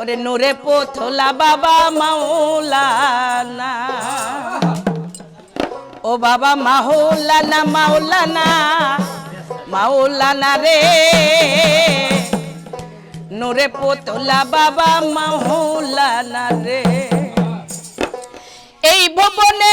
ওরে নূরে পোথলা বাবা মাওলানা। ও বাবা মাওলানা মাওলানা মাওলানা রে। নূরে পোথলা বাবা মাওলানা রে। এই ভবনে